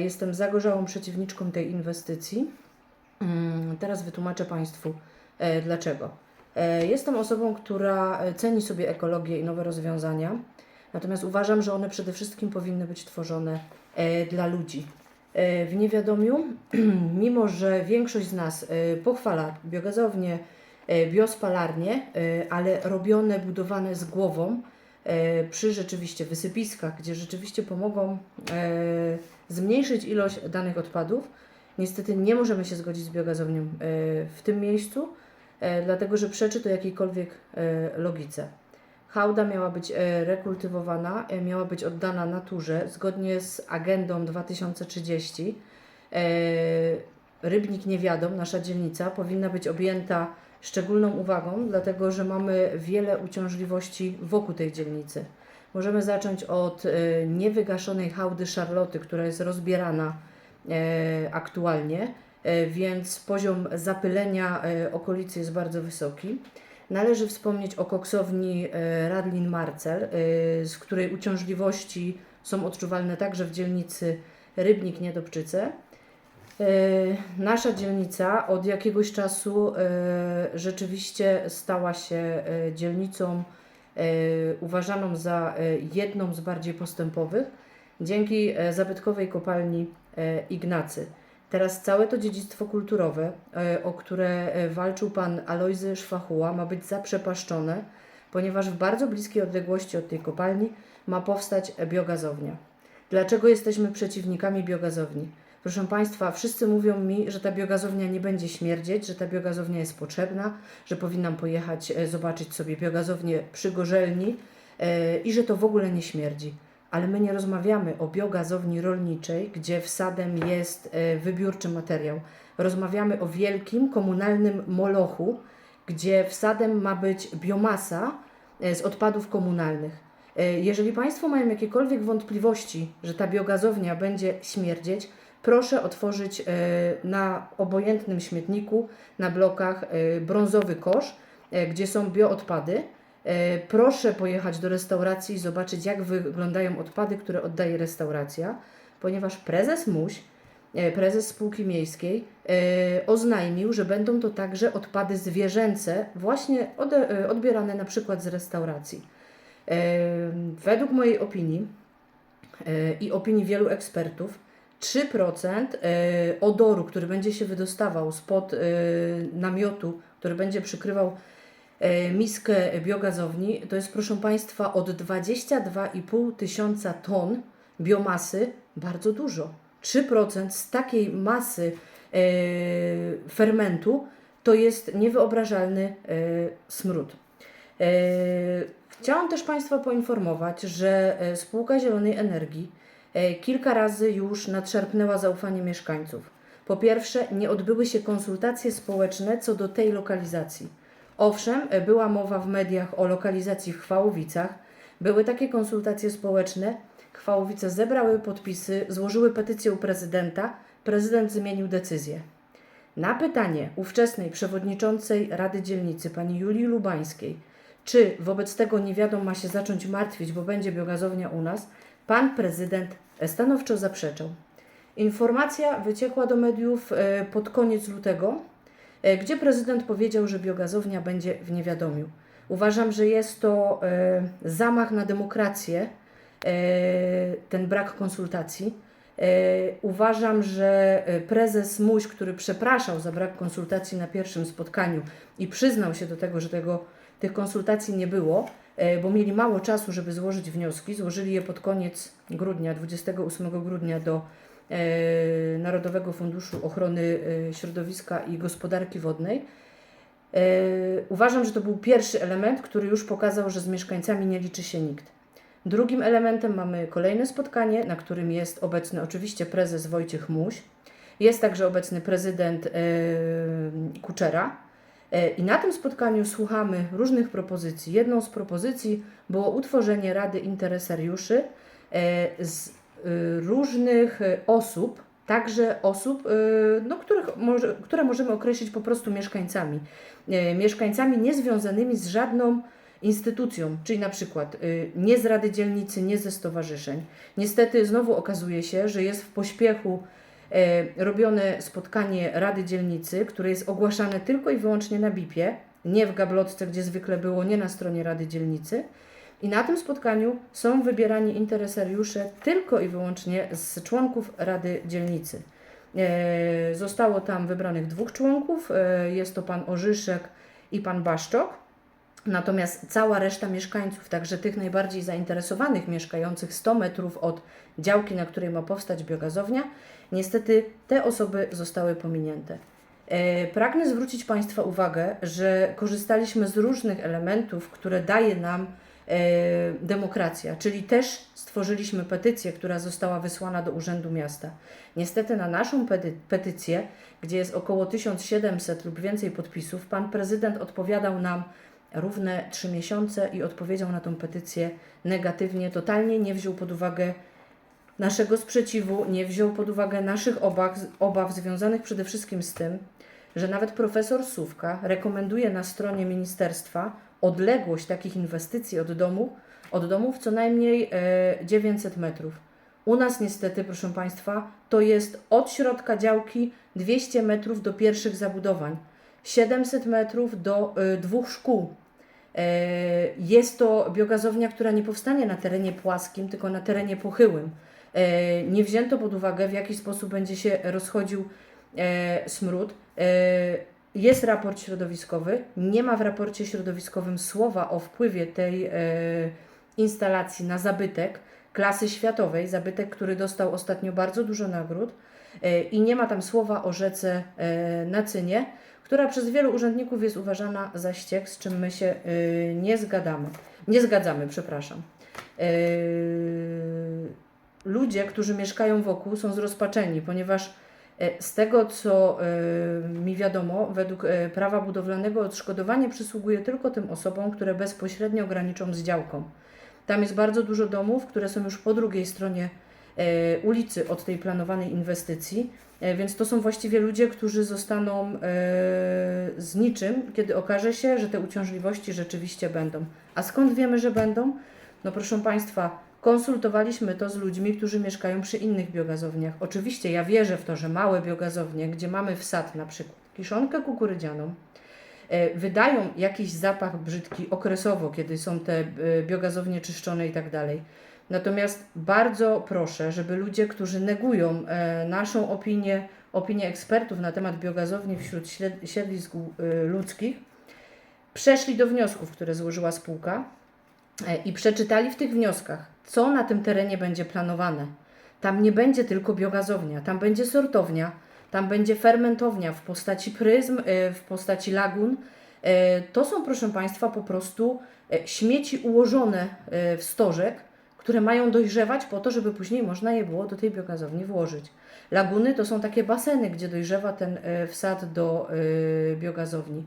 Jestem zagorzałą przeciwniczką tej inwestycji. Mm, Teraz wytłumaczę Państwu e, dlaczego. E, Jestem osobą, która e, ceni sobie ekologię i nowe rozwiązania, natomiast uważam, że one przede wszystkim powinny być tworzone dla ludzi. W niewiadomiu, mimo że większość z nas pochwala biogazownie, biospalarnie, ale robione, budowane z głową, przy rzeczywiście wysypiskach, gdzie rzeczywiście pomogą zmniejszyć ilość danych odpadów, niestety nie możemy się zgodzić z biogazownią e, w tym miejscu, e, dlatego że przeczy to jakiejkolwiek e, logice. Hałda miała być rekultywowana, miała być oddana naturze zgodnie z agendą 2030. E, Rybnik Niewiadom, nasza dzielnica, powinna być objęta szczególną uwagą, dlatego że mamy wiele uciążliwości wokół tej dzielnicy. Możemy zacząć od e, niewygaszonej hałdy Charloty, która jest rozbierana e, aktualnie, e, więc poziom zapylenia okolicy jest bardzo wysoki. Należy wspomnieć o koksowni Radlin Marcel, z której uciążliwości są odczuwalne także w dzielnicy Rybnik Niedobczyce. Nasza dzielnica od jakiegoś czasu rzeczywiście stała się dzielnicą uważaną za e, jedną z bardziej postępowych dzięki e, zabytkowej kopalni e, Ignacy. Teraz całe to dziedzictwo kulturowe, e, o które e, walczył pan Alojzy Szwachuła, ma być zaprzepaszczone, ponieważ w bardzo bliskiej odległości od tej kopalni ma powstać biogazownia. Dlaczego jesteśmy przeciwnikami biogazowni? Proszę Państwa, wszyscy mówią mi, że ta biogazownia nie będzie śmierdzieć, że ta biogazownia jest potrzebna, że powinnam pojechać e, zobaczyć sobie biogazownię przy Gorzelni e, i że to w ogóle nie śmierdzi. Ale my nie rozmawiamy o biogazowni rolniczej, gdzie wsadem jest e, wybiórczy materiał. Rozmawiamy o wielkim komunalnym molochu, gdzie wsadem ma być biomasa z odpadów komunalnych. Jeżeli Państwo mają jakiekolwiek wątpliwości, że ta biogazownia będzie śmierdzieć, proszę otworzyć e, na obojętnym śmietniku, na blokach e, brązowy kosz, e, gdzie są bioodpady. Proszę pojechać do restauracji i zobaczyć, jak wyglądają odpady, które oddaje restauracja, ponieważ prezes Muś, prezes spółki miejskiej, oznajmił, że będą to także odpady zwierzęce, właśnie odbierane na przykład z restauracji. Według mojej opinii i opinii wielu ekspertów, 3% e, odoru, który będzie się wydostawał spod e, namiotu, który będzie przykrywał e, miskę biogazowni, to jest proszę Państwa od 22,5 tysiąca ton biomasy bardzo dużo. 3% z takiej masy fermentu to jest niewyobrażalny smród. Chciałam też Państwa poinformować, że spółka Zielonej Energii kilka razy już nadszarpnęła zaufanie mieszkańców. Po pierwsze, nie odbyły się konsultacje społeczne co do tej lokalizacji. Owszem, e, była mowa w mediach o lokalizacji w Chwałowicach, były takie konsultacje społeczne, Chwałowice zebrały podpisy, złożyły petycję u prezydenta, prezydent zmienił decyzję. Na pytanie ówczesnej przewodniczącej Rady Dzielnicy, pani Julii Lubańskiej, czy wobec tego nie wiadomo ma się zacząć martwić, bo będzie biogazownia u nas, pan prezydent stanowczo zaprzeczał. Informacja wyciekła do mediów e, pod koniec lutego, e, gdzie prezydent powiedział, że biogazownia będzie w niewiadomiu. Uważam, że jest to e, zamach na demokrację, ten brak konsultacji. Uważam, że prezes Muś, który przepraszał za brak konsultacji na pierwszym spotkaniu i przyznał się do tego, że tego, tych konsultacji nie było, bo mieli mało czasu, żeby złożyć wnioski, złożyli je pod koniec grudnia, 28 grudnia do e, Narodowego Funduszu Ochrony e, Środowiska i Gospodarki Wodnej. E, Uważam, że to był pierwszy element, który już pokazał, że z mieszkańcami nie liczy się nikt. Drugim elementem mamy kolejne spotkanie, na którym jest obecny oczywiście prezes Wojciech Muś. Jest także obecny prezydent e, Kuczera. E, I na tym spotkaniu słuchamy różnych propozycji. Jedną z propozycji było utworzenie Rady Interesariuszy e, z e, różnych osób, także osób, no, których które możemy określić po prostu mieszkańcami. Mieszkańcami niezwiązanymi z żadną instytucjom, czyli na przykład nie z Rady Dzielnicy, nie ze stowarzyszeń. Niestety znowu okazuje się, że jest w pośpiechu robione spotkanie Rady Dzielnicy, które jest ogłaszane tylko i wyłącznie na BIP-ie, nie w gablotce, gdzie zwykle było, nie na stronie Rady Dzielnicy. I na tym spotkaniu są wybierani interesariusze tylko i wyłącznie z członków Rady Dzielnicy. E, Zostało tam wybranych dwóch członków, e, jest to pan Orzyszek i pan Baszczok. Natomiast cała reszta mieszkańców, także tych najbardziej zainteresowanych, mieszkających 100 metrów od działki, na której ma powstać biogazownia, niestety te osoby zostały pominięte. E, Pragnę zwrócić Państwa uwagę, że korzystaliśmy z różnych elementów, które daje nam e, demokracja, czyli też stworzyliśmy petycję, która została wysłana do Urzędu Miasta. Niestety na naszą pety- petycję, gdzie jest około 1700 lub więcej podpisów, pan prezydent odpowiadał nam równe 3 miesiące i odpowiedział na tą petycję negatywnie, totalnie nie wziął pod uwagę naszego sprzeciwu, nie wziął pod uwagę naszych obaw, obaw związanych przede wszystkim z tym, że nawet profesor Sówka rekomenduje na stronie ministerstwa odległość takich inwestycji od domu, od domów co najmniej e, 900 metrów. U nas niestety, proszę Państwa, to jest od środka działki 200 metrów do pierwszych zabudowań, 700 metrów do y, dwóch szkół. E, Jest to biogazownia, która nie powstanie na terenie płaskim, tylko na terenie pochyłym. E, Nie wzięto pod uwagę, w jaki sposób będzie się rozchodził e, smród. E, Jest raport środowiskowy. Nie ma w raporcie środowiskowym słowa o wpływie tej instalacji na zabytek klasy światowej, zabytek, który dostał ostatnio bardzo dużo nagród. I nie ma tam słowa o rzece Nacynie, która przez wielu urzędników jest uważana za ściek, z czym my się nie zgadzamy. Nie zgadzamy, przepraszam. Ludzie, którzy mieszkają wokół, są zrozpaczeni, ponieważ e, z tego, co e, mi wiadomo, według e, prawa budowlanego odszkodowanie przysługuje tylko tym osobom, które bezpośrednio graniczą z działką. Tam jest bardzo dużo domów, które są już po drugiej stronie ulicy od tej planowanej inwestycji, więc to są właściwie ludzie, którzy zostaną z niczym, kiedy okaże się, że te uciążliwości rzeczywiście będą. A skąd wiemy, że będą? No proszę Państwa, konsultowaliśmy to z ludźmi, którzy mieszkają przy innych biogazowniach. Oczywiście ja wierzę w to, że małe biogazownie, gdzie mamy wsad na przykład kiszonkę kukurydzianą, e, wydają jakiś zapach brzydki okresowo, kiedy są te e, biogazownie czyszczone i tak dalej. Natomiast bardzo proszę, żeby ludzie, którzy negują e, naszą opinię, opinię ekspertów na temat biogazowni wśród siedlisk ludzkich, przeszli do wniosków, które złożyła spółka i przeczytali w tych wnioskach, co na tym terenie będzie planowane. Tam nie będzie tylko biogazownia, tam będzie sortownia, tam będzie fermentownia w postaci pryzm, e, w postaci lagun. E, To są, proszę Państwa, po prostu e, śmieci ułożone e, w stożek, które mają dojrzewać po to, żeby później można je było do tej biogazowni włożyć. Laguny to są takie baseny, gdzie dojrzewa ten e, wsad do e, biogazowni.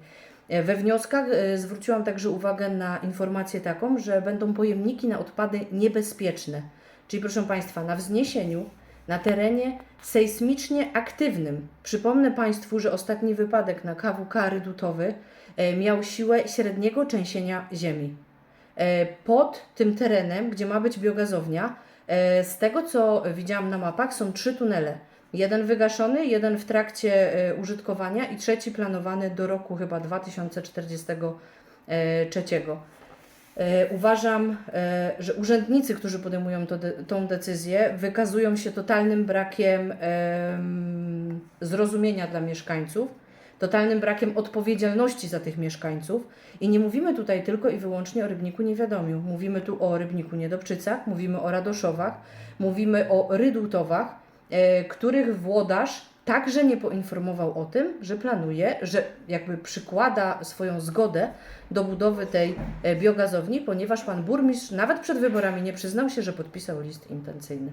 E, We wnioskach e, zwróciłam także uwagę na informację taką, że będą pojemniki na odpady niebezpieczne. Czyli proszę Państwa, na wzniesieniu, na terenie sejsmicznie aktywnym. Przypomnę Państwu, że ostatni wypadek na KWK Rydutowy e, miał siłę średniego trzęsienia ziemi. Pod tym terenem, gdzie ma być biogazownia, z tego co widziałam na mapach, są trzy tunele. Jeden wygaszony, jeden w trakcie e, użytkowania i trzeci planowany do roku chyba 2043. E, Uważam, e, że urzędnicy, którzy podejmują to tą decyzję, wykazują się totalnym brakiem em, zrozumienia dla mieszkańców, totalnym brakiem odpowiedzialności za tych mieszkańców. I nie mówimy tutaj tylko i wyłącznie o rybniku niewiadomiu. Mówimy tu o rybniku Niedobczycach, mówimy o Radoszowach, mówimy o Rydutowach, których włodarz także nie poinformował o tym, że planuje, że jakby przykłada swoją zgodę do budowy tej e, biogazowni, ponieważ pan burmistrz nawet przed wyborami nie przyznał się, że podpisał list intencyjny.